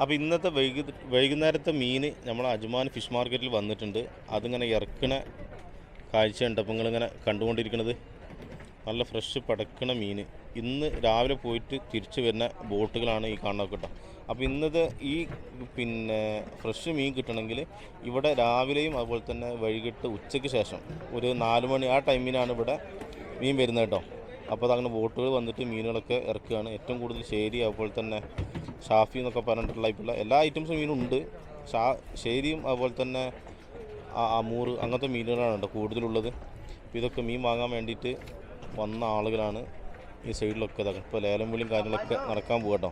അപ്പോൾ ഇന്നത്തെ വൈകു വൈകുന്നേരത്തെ മീൻ നമ്മൾ അജ്മാൻ ഫിഷ് മാർക്കറ്റിൽ വന്നിട്ടുണ്ട്. അതിങ്ങനെ ഇറക്കണ കാഴ്ച ഉണ്ടപ്പോൾ നിങ്ങളിങ്ങനെ കണ്ടുകൊണ്ടിരിക്കുന്നത് നല്ല ഫ്രഷ് പടക്കണ മീൻ ഇന്ന് രാവിലെ പോയിട്ട് തിരിച്ചു വരുന്ന ബോട്ടുകളാണ് ഈ കാണുന്നത് കേട്ടോ. അപ്പോൾ ഇന്നത്തെ ഈ പിന്നെ ഫ്രഷ് മീൻ കിട്ടണമെങ്കിൽ ഇവിടെ രാവിലെയും അതുപോലെ തന്നെ വൈകിട്ട് ഉച്ചയ്ക്ക് ശേഷം ഒരു നാല് മണി ആ ടൈമിനാണ് ഇവിടെ മീൻ വരുന്നത് കേട്ടോ. അപ്പോൾ അതങ്ങനെ ബോട്ടുകൾ വന്നിട്ട് മീനുകളൊക്കെ ഇറക്കുകയാണ്. ഏറ്റവും കൂടുതൽ ശേരി അതുപോലെ തന്നെ ഷാഫി എന്നൊക്കെ പറഞ്ഞിട്ടുള്ള എല്ലാ ഐറ്റംസും മീനുണ്ട്. ഷാ ശേരിയും അതുപോലെ തന്നെ ആ അമൂറ് അങ്ങനത്തെ മീനുകളാണ് കേട്ടോ കൂടുതലുള്ളത്. അപ്പോൾ ഇതൊക്കെ മീൻ വാങ്ങാൻ വേണ്ടിയിട്ട് വന്ന ആളുകളാണ് ഈ സൈഡിലൊക്കെ ഇതാ. ഇപ്പോൾ ലേലം വിളിയും കാര്യങ്ങളൊക്കെ നടക്കാൻ പോകട്ടോ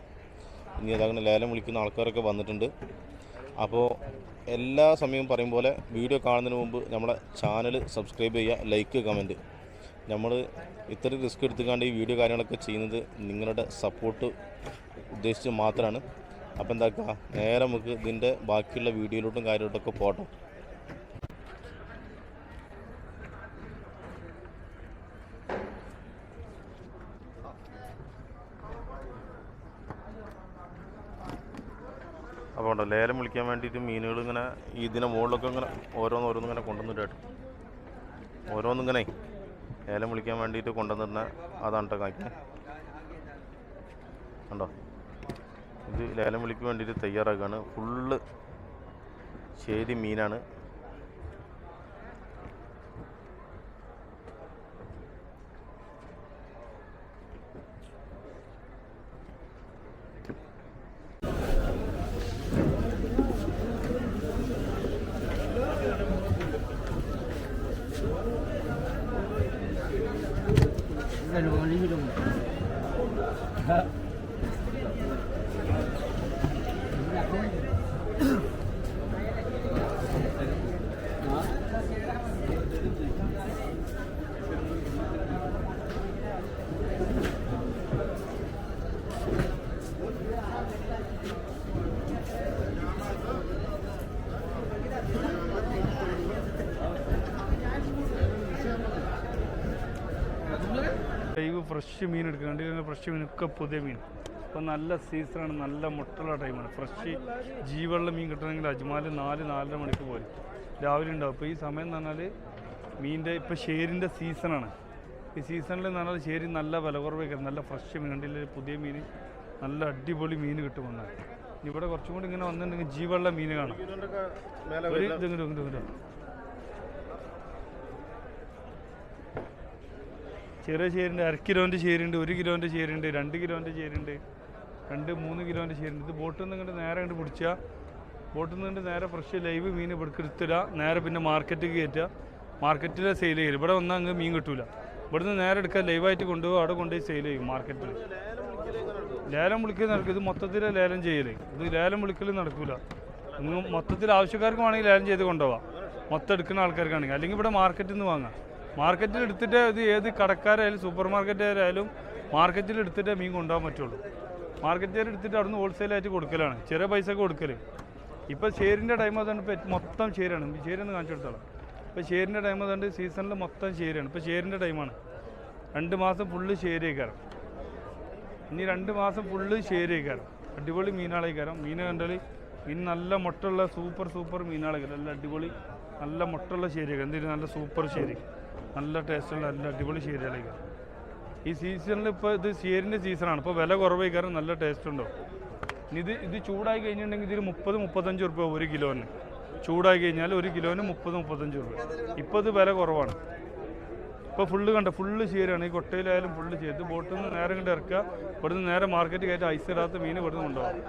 ഇനി അതങ്ങനെ ലേലം വിളിക്കുന്ന ആൾക്കാരൊക്കെ വന്നിട്ടുണ്ട്. അപ്പോൾ എല്ലാ സമയവും പറയും പോലെ വീഡിയോ കാണുന്നതിന് മുമ്പ് നമ്മുടെ ചാനൽ സബ്സ്ക്രൈബ് ചെയ്യുക ലൈക്ക് കമന്റ്. നമ്മൾ ഇത്രയും റിസ്ക് എടുത്തുകൊണ്ട് ഈ വീഡിയോ കാര്യങ്ങളൊക്കെ ചെയ്യുന്നത് നിങ്ങളുടെ സപ്പോർട്ട് ഉദ്ദേശിച്ച് മാത്രമാണ്. അപ്പോൾ എന്താക്കുക? നേരെ നമുക്ക് ഇതിന്റെ ബാക്കിയുള്ള വീഡിയോയിലോട്ടും കാര്യമായിട്ടൊക്കെ പോട്ടോ അപ്പോൾ ഉണ്ടോ ലേലം വിളിക്കാൻ വേണ്ടിയിട്ട് മീനുകൾ ഇങ്ങനെ ഇതിന്റെ മുകളിലൊക്കെ ഇങ്ങനെ ഓരോന്നോരോന്നിങ്ങനെ കൊണ്ടുവന്നിട്ടായിട്ട്. ഓരോന്നിങ്ങനെ ലേലം വിളിക്കാൻ വേണ്ടിയിട്ട് കൊണ്ടുവന്നിരുന്ന അതാണ് കേട്ടോ കാണിക്കുന്നത് കണ്ടോ? ഇത് ലേലം വിളിക്ക് വേണ്ടിയിട്ട് തയ്യാറാക്കുകയാണ് ഫുള്ള് ശരി മീനാണ്. Huh? ഫ്രഷ് മീൻ എടുക്കുന്നുണ്ട് ഫ്രഷ് മീൻ ഒക്കെ പുതിയ മീൻ. ഇപ്പം നല്ല സീസണാണ് നല്ല മുട്ടുള്ള ടൈമാണ് ഫ്രഷ് ജീവുള്ള മീൻ കിട്ടണമെങ്കിൽ അജ്മാൽ നാല് നാലര മണിക്ക് പോലും രാവിലെ ഉണ്ടാവും. അപ്പോൾ ഈ സമയം എന്ന് പറഞ്ഞാൽ മീനിന്റെ ഇപ്പോൾ ഷേരിന്റെ സീസണാണ് ഈ സീസണിൽ എന്ന് പറഞ്ഞാൽ ഷേരി നല്ല വില കുറവൊക്കെ നല്ല ഫ്രഷ് മീൻ. കണ്ടില്ല? പുതിയ മീൻ നല്ല അടിപൊളി മീൻ കിട്ടും കിട്ടുമെന്നാൽ ഇവിടെ കുറച്ചും കൂടി ഇങ്ങനെ വന്നിട്ടുണ്ടെങ്കിൽ ജീവുള്ള മീൻ കാണാം. ഒരു ഇതും ഇങ്ങോട്ട് ഇങ്ങോട്ട് ഇങ്ങോട്ട് ചെറിയ ചേരുണ്ട് അര കിലോന്റെ ചേരുണ്ട് ഒരു കിലോന്റെ ചേരുണ്ട് രണ്ട് കിലോന്റെ ചേരുണ്ട് രണ്ട് മൂന്ന് കിലോന്റെ ചേരുണ്ട്. ഇത് ബോട്ടിൽ നിന്ന് ഇങ്ങോട്ട് നേരെ കണ്ട് പിടിച്ചാൽ ബോട്ടിൽ നിന്ന് നേരെ ഫ്രഷ് ലൈവ് മീൻ എടുത്തിടുക നേരെ പിന്നെ മാർക്കറ്റിൽ കയറ്റുക മാർക്കറ്റിൽ സെയിൽ ചെയ്യും ഇവിടെ വന്നാൽ അങ്ങ് മീൻ കിട്ടൂല. ഇവിടുന്ന് നേരെ എടുക്കുക ലൈവായിട്ട് കൊണ്ടുപോകും അവിടെ കൊണ്ടുപോയി സെയിൽ ചെയ്യും മാർക്കറ്റിൽ ലേലം വിളിക്കൽ നടക്കും. ഇത് മൊത്തത്തിൽ ലേലം ചെയ്യലേ. ഇത് ലേലം വിളിക്കൽ നടക്കൂല. നിങ്ങൾ മൊത്തത്തിൽ ആവശ്യക്കാർക്ക് വേണമെങ്കിൽ ലേലം ചെയ്ത് കൊണ്ടുപോകാം മൊത്തം എടുക്കുന്ന ആൾക്കാർക്കാണെങ്കിൽ. അല്ലെങ്കിൽ ഇവിടെ മാർക്കറ്റിൽ നിന്ന് വാങ്ങാം. മാർക്കറ്റിൽ എടുത്തിട്ടേ ഇത് ഏത് കടക്കാരായാലും സൂപ്പർ മാർക്കറ്റുകാരായാലും മാർക്കറ്റിൽ എടുത്തിട്ടേ മീൻ കൊണ്ടുപോകാൻ പറ്റുള്ളൂ. മാർക്കറ്റുകാർ എടുത്തിട്ട് അവിടുന്ന് ഹോൾസെയിലായിട്ട് കൊടുക്കലാണ്. ചെറിയ പൈസക്ക് കൊടുക്കൽ ഇപ്പോൾ ഷെയറിന്റെ ടൈം അതുകൊണ്ട് ഇപ്പം മൊത്തം ഷെയറാണ്. ഷെയർ ഒന്ന് കാണിച്ചു കൊടുത്തോളാം. ഇപ്പോൾ ഷെയറിന്റെ ടൈം അതുകൊണ്ട് സീസണിൽ മൊത്തം ഷെയറാണ്. ഇപ്പോൾ ഷെയറിന്റെ ടൈമാണ് രണ്ട് മാസം ഫുള്ള് ഷെയർ കയറും ഇനി രണ്ട് മാസം ഫുള്ള് ഷെയർ കയറും അടിപൊളി മീനാളേക്കാരം മീൻ കണ്ടാൽ മീൻ നല്ല മുട്ടുള്ള സൂപ്പർ സൂപ്പർ മീനാളേക്കാരം നല്ല അടിപൊളി നല്ല മുട്ടുള്ള ശേരിയൊക്കെ എന്തെങ്കിലും നല്ല സൂപ്പർ ശേരി നല്ല ടേസ്റ്റുള്ള നല്ല അടിപൊളി ശേരികളേക്കാരം ഈ സീസണിൽ ഇപ്പോൾ ഇത് ശീരിന്റെ സീസണാണ് ഇപ്പോൾ വില കുറവായി കാരണം നല്ല ടേസ്റ്റ് ഉണ്ടോ? ഇത് ഇത് ചൂടായി കഴിഞ്ഞിട്ടുണ്ടെങ്കിൽ ഇതിൽ മുപ്പത് മുപ്പത്തഞ്ച് റുപ്യ ഒരു കിലോന്. ചൂടായി കഴിഞ്ഞാൽ ഒരു കിലോന് മുപ്പത് മുപ്പത്തഞ്ച് റുപ്യ ഇപ്പോൾ ഇത് വില കുറവാണ്. ഇപ്പോൾ ഫുള്ള് കണ്ട? ഫുള്ള് ശീരാണ് ഈ കൊട്ടയിലായാലും ഫുള്ള് ചെയ്ത് ബോട്ടിൽ നിന്ന് നേരെ കണ്ട് ഇറക്കുക. ഇവിടുന്ന് നേരെ മാർക്കറ്റ് കയറ്റി ഐസ് ഇടാത്ത മീൻ ഇവിടുന്ന് കൊണ്ടുപോകും.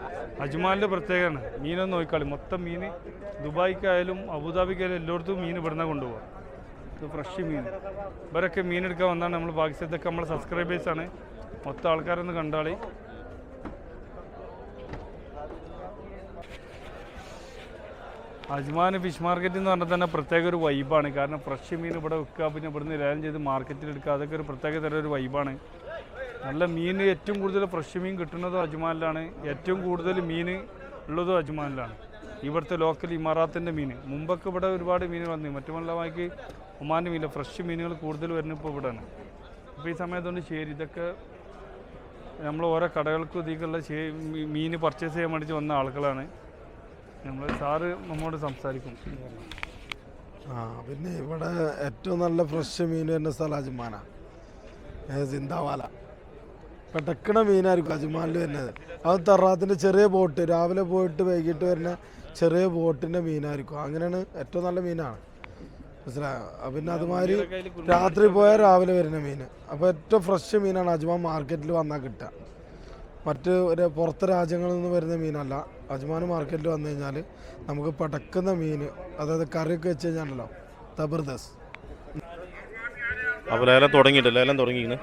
അജ്മാലിന്റെ പ്രത്യേകമാണ് മീനൊന്നും നോക്കിക്കാളി. മൊത്തം മീൻ ദുബായിക്കായാലും അബുദാബിക്കായാലും എല്ലായിടത്തും മീൻ ഇവിടുന്ന് കൊണ്ടുപോകാം ഫ്രഷ് മീൻ. ഇവരൊക്കെ മീൻ എടുക്കാൻ വന്നാണ്. നമ്മൾ പാകിസ്ഥാനത്തൊക്കെ നമ്മളെ സബ്സ്ക്രൈബേഴ്സാണ് മൊത്തം ആൾക്കാരൊന്ന് കണ്ടാളി. അജ്മാൻ ഫിഷ് മാർക്കറ്റ് എന്ന് പറഞ്ഞാൽ തന്നെ പ്രത്യേക ഒരു വൈബാണ് കാരണം ഫ്രഷ് മീൻ ഇവിടെ വെക്കുക പിന്നെ ഇവിടുന്ന് ലേലം ചെയ്ത് മാർക്കറ്റിൽ എടുക്കുക അതൊക്കെ ഒരു പ്രത്യേക തരം ഒരു വൈബാണ് നല്ല മീൻ ഏറ്റവും കൂടുതൽ ഫ്രഷ് മീൻ കിട്ടുന്നതും അജ്മാനിലാണ്. ഏറ്റവും കൂടുതൽ മീൻ ഉള്ളതും അജ്മാനിലാണ്. ഇവിടുത്തെ ലോക്കൽ ഇമാറാത്തിന്റെ മീൻ. മുമ്പൊക്കെ ഇവിടെ ഒരുപാട് മീൻ വന്നു. മറ്റുമല്ലമാക്കി ഒമാന്റെ മീനില്ല ഫ്രഷ് മീനുകൾ കൂടുതൽ വരുന്ന ഇപ്പോൾ ഇവിടെയാണ് അപ്പോൾ ഈ സമയത്തുകൊണ്ട് ശരി ഇതൊക്കെ നമ്മൾ ഓരോ കടകൾക്കും ഇതിലുള്ള മീൻ പർച്ചേസ് ചെയ്യാൻ വേണ്ടി വന്ന ആളുകളാണ്. നമ്മൾ സാറ് നമ്മോട് സംസാരിക്കും. ആ പിന്നെ ഇവിടെ ഏറ്റവും നല്ല ഫ്രഷ് മീൻ വരുന്ന സ്ഥലം അജ്മാന. സിന്താവാല പെട്ടക്കണ മീനായിരിക്കും അജുമാനിൽ വരുന്നത്. അത് തറാത്തിന്റെ ചെറിയ ബോട്ട് രാവിലെ പോയിട്ട് വൈകിട്ട് വരുന്ന ചെറിയ ബോട്ടിന്റെ മീനായിരിക്കും. അങ്ങനെയാണ് ഏറ്റവും നല്ല മീനാണ്. മനസ്സിലായോ പിന്നെ അതുമാതിരി രാത്രി പോയാൽ രാവിലെ വരുന്ന മീൻ അപ്പോൾ ഏറ്റവും ഫ്രഷ് മീനാണ് അജ്മാൻ മാർക്കറ്റിൽ വന്നാൽ കിട്ടുക മറ്റ് ഒരു പുറത്തെ രാജ്യങ്ങളിൽ നിന്ന് വരുന്ന മീനല്ല. അജ്മാൻ മാർക്കറ്റിൽ വന്നു കഴിഞ്ഞാൽ നമുക്ക് പടക്കുന്ന മീൻ അതായത് കറിയൊക്കെ വെച്ച് കഴിഞ്ഞാണല്ലോ തബർദസ്. അപ്പോൾ ലേലം തുടങ്ങിയിട്ട് ലേലം തുടങ്ങിയിരുന്നു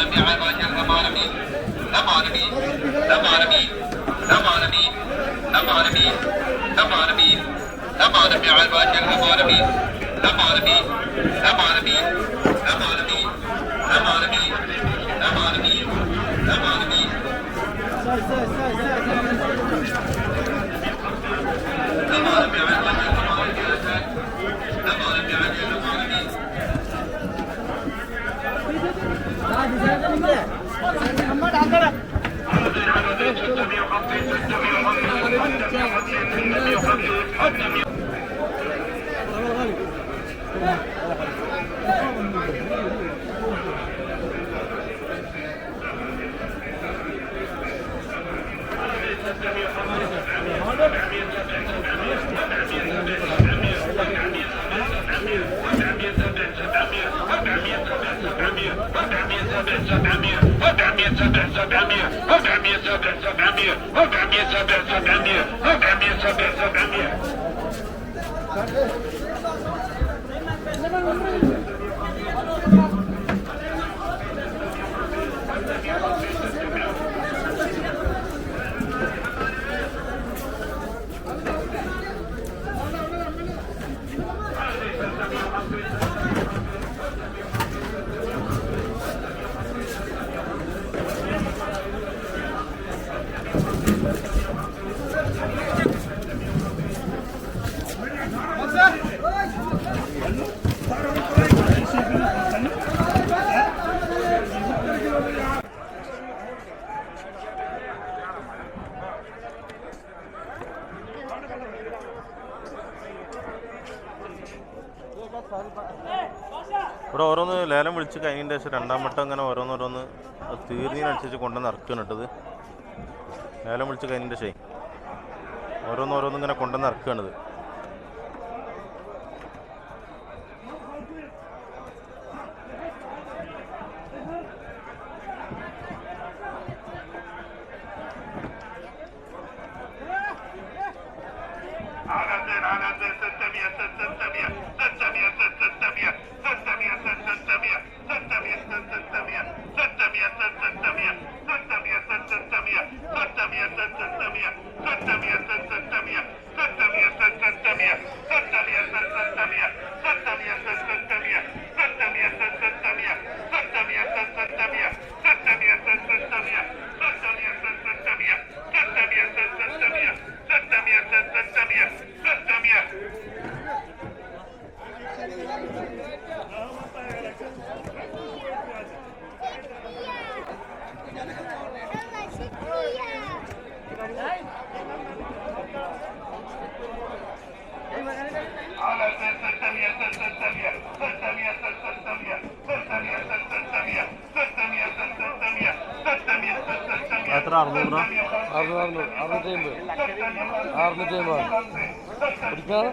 العالمين يا عباد رب العالمين رب العالمين رب العالمين رب العالمين رب العالمين رب العالمين رب ലേലം വിളിച്ച് കഴിഞ്ഞതിന്റെ ശേഷം രണ്ടാം വട്ടം അങ്ങനെ ഓരോന്നോരോന്ന് തീർന്നതിനനുസരിച്ച് കൊണ്ടുവന്ന് ഇറക്കുകയാണ് ഇട്ടത് ലേലം വിളിച്ച് കഴിഞ്ഞതിന്റെ ശേഷം ഓരോന്നോരോന്ന് ഇങ്ങനെ കൊണ്ടുവന്ന് ഇറക്കുകയാണിത് എത്ര? അറുന്നൂറ് അറുന്നൂറ് അറുന്നൂറ് അറുന്നൂറ്റി അമ്പത് അറുന്നൂറ്റി അമ്പത് കുടിക്കാതെ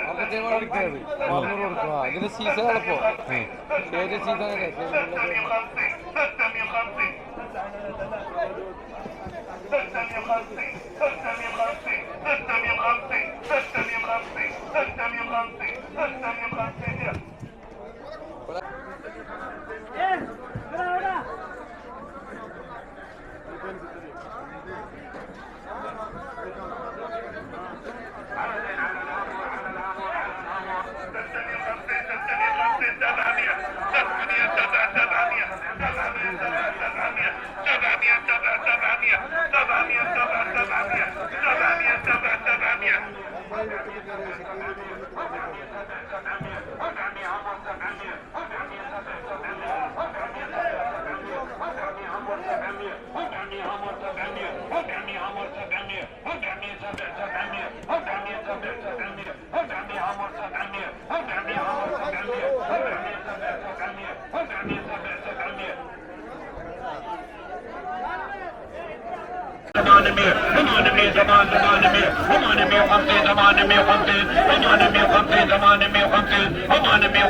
അറുന്നൂറ്റി അമ്പത് കുടിക്കാതെ അറുന്നൂറ് കൊടുക്കുക ഇതിന്റെ സീസൺ എളുപ്പം ഏത് സീസൺ അല്ലേ?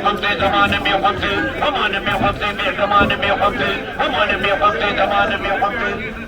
خمسة زمان مية خمسة زمان مية خمسة مية زمان مية خمسة زمان مية خمسة زمان مية خمسة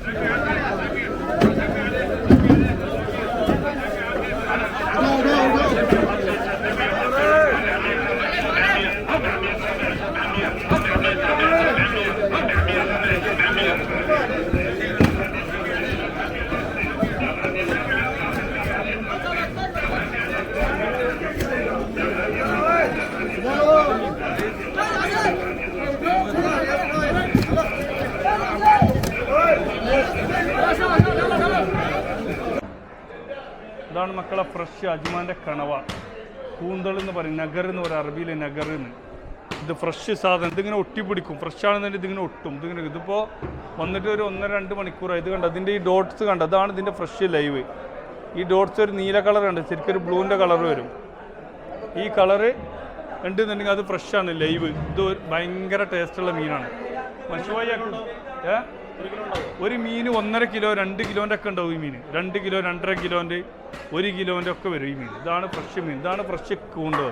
ഇതാണ് മക്കളെ ഫ്രഷ് അജ്മാന്റെ കണവ. കൂന്തൾ എന്ന് പറയും നഗർ എന്ന് പറയും അറബിയിലെ നഗർ എന്ന്. ഇത് ഫ്രഷ് സാധനം. ഇതിങ്ങനെ ഒട്ടിപ്പിടിക്കും. ഫ്രഷ് ആണെന്നുണ്ടെങ്കിൽ ഇതിങ്ങനെ ഒട്ടും. ഇതിങ്ങനെ ഇതിപ്പോൾ വന്നിട്ട് ഒരു ഒന്നര രണ്ട് മണിക്കൂറായി. ഇത് കണ്ട? അതിന്റെ ഈ ഡോട്ട്സ് കണ്ട? അതാണ് ഇതിന്റെ ഫ്രഷ് ലൈവ് ഈ ഡോട്ട്സ് ഒരു നീല കളർ ഉണ്ട് ശരിക്കും ഒരു ബ്ലൂവിന്റെ കളർ വരും. ഈ കളറ് ഉണ്ടെന്നുണ്ടെങ്കിൽ അത് ഫ്രഷാണ് ലൈവ് ഇത് ഭയങ്കര ടേസ്റ്റുള്ള മീനാണ്. മനുഷ്യവായാക്കും ഏ? ഒരു മീൻ ഒന്നര കിലോ രണ്ട് കിലോന്റെ ഒക്കെ ഉണ്ടാവും ഈ മീൻ രണ്ട് കിലോ രണ്ടര കിലോന്റെ ഒരു കിലോന്റെ ഒക്കെ വരും ഈ മീൻ ഇതാണ് ഫ്രഷ് മീൻ. ഇതാണ് ഫ്രഷ് കൂന്തൽ.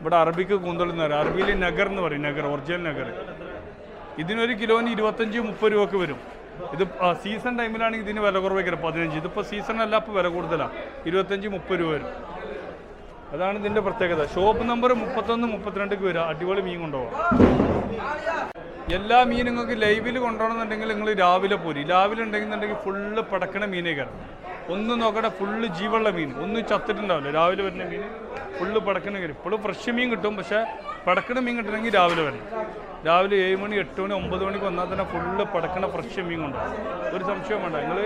ഇവിടെ അറബിക്ക് കൂന്തൽ എന്ന് പറയും. അറബിയിൽ നഗർ എന്ന് പറയും. നഗർ ഒറിജിനൽ നഗർ. ഇതിനൊരു കിലോന് ഇരുപത്തഞ്ച് മുപ്പത് രൂപ ഒക്കെ വരും. ഇത് സീസൺ ടൈമിലാണെങ്കിൽ ഇതിന് വില കുറവേക്കരം പതിനഞ്ച്. ഇതിപ്പോൾ സീസൺ അല്ല അപ്പോൾ വില കൂടുതലാണ് ഇരുപത്തഞ്ച് മുപ്പത് രൂപ വരും. അതാണ് ഇതിന്റെ പ്രത്യേകത. ഷോപ്പ് നമ്പർ മുപ്പത്തൊന്ന് മുപ്പത്തിരണ്ടിക്ക് വരിക അടിപൊളി മീൻ കൊണ്ടുപോകാം എല്ലാ മീനും നിങ്ങൾക്ക് ലൈവിൽ കൊണ്ടുപോകണമെന്നുണ്ടെങ്കിൽ നിങ്ങൾ രാവിലെ പോരി. രാവിലെ ഉണ്ടെങ്കിൽ ഫുള്ള് പടക്കണ മീനേ കയറും ഒന്നും നോക്കട്ടെ ഫുള്ള് ജീവുള്ള മീൻ. ഒന്നും ചത്തിട്ടുണ്ടാവില്ല. രാവിലെ വരുന്ന മീൻ ഫുള്ള് പടക്കണ കയറി ഇപ്പോഴും ഫ്രഷ് മീൻ കിട്ടും. പക്ഷേ പടക്കണ മീൻ കിട്ടണമെങ്കിൽ രാവിലെ വരണം. രാവിലെ ഏഴ് മണി എട്ട് മണി ഒമ്പത് മണിക്ക് വന്നാൽ തന്നെ ഫുള്ള് പടക്കണ ഫ്രഷ് മീൻ കൊണ്ടുപോകും ഒരു സംശയം വേണ്ട. നിങ്ങൾ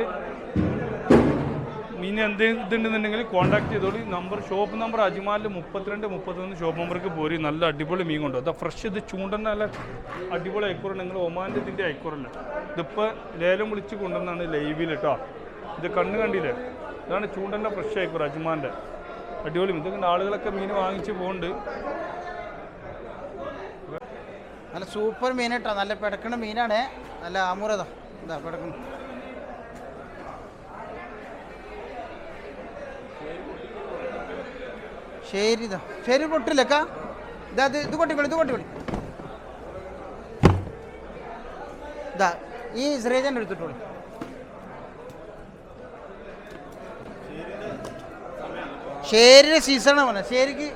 മീൻ എന്ത് ഇതുണ്ടെന്നുണ്ടെങ്കിൽ കോൺടാക്ട് ചെയ്തോളി. നമ്പർ ഷോപ്പ് നമ്പർ അജിമാലിൽ മുപ്പത്തിരണ്ട് മുപ്പത്തൊന്ന് ഷോപ്പ് നമ്പർക്ക് പോരി. നല്ല അടിപൊളി മീൻ കൊണ്ടു അതാ ഫ്രഷ് ഇത് ചൂണ്ടന്റെ നല്ല അടിപൊളി അയക്കൂറുണ്ട് നിങ്ങൾ ഒമാന്റെ ഇതിന്റെ അയക്കൂറല്ല ഇതിപ്പോൾ ലേലം വിളിച്ച് കൊണ്ടുവന്നാണ് ലൈവിൽ കേട്ടോ ഇത് കണ്ണ് കണ്ടില്ലേ? ഇതാണ് ചൂണ്ടന്റെ ഫ്രഷ് അയക്കൂർ അജ്മാന്റെ അടിപൊളി മീൻ. ഇതൊക്കെ ആളുകളൊക്കെ മീൻ വാങ്ങിച്ച് പോകുന്നുണ്ട് നല്ല സൂപ്പർ മീൻ കേട്ടോ നല്ല പിടക്കണ മീനാണ്. നല്ല ആമൂറതാ. ഇതാ പിടക്കണം. ശരി ശരി പൊട്ടില്ലക്ക. ഇതാ ഇത് കൊട്ടി കൊട്ടിക്കോളി ഇത് കൊട്ടിക്കോളി ഇതാ ഈ ശ്രീജൻ എടുത്തിട്ടോളൂ ശരിയുടെ സീസണാണ് പറഞ്ഞത് ശരിക്ക്.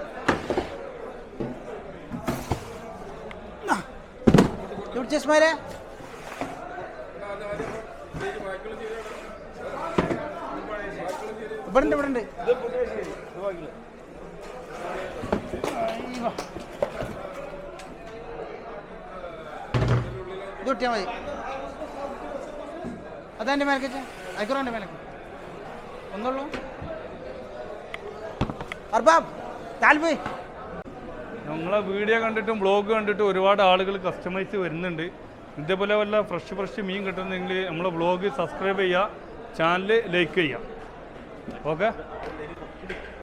ഉണ്ട് ഇവിടെ ഉണ്ട് ഇത് കിട്ടിയാൽ മതി അതെന്റെ മേലക്ക് അയക്കുറോന്റെ മേലക്ക്? ഒന്നുള്ളൂ. അർബാബ് താൽപോയി ഞങ്ങളെ വീഡിയോ കണ്ടിട്ടും ബ്ലോഗ് കണ്ടിട്ടും ഒരുപാട് ആളുകൾ കസ്റ്റമൈസ് വരുന്നുണ്ട്. ഇതേപോലെ വല്ല ഫ്രഷ് ഫ്രഷ് മീൻ കിട്ടുന്നെങ്കിൽ നമ്മളെ ബ്ലോഗ് സബ്സ്ക്രൈബ് ചെയ്യുക ചാനൽ ലൈക്ക് ചെയ്യുക. ഓക്കെ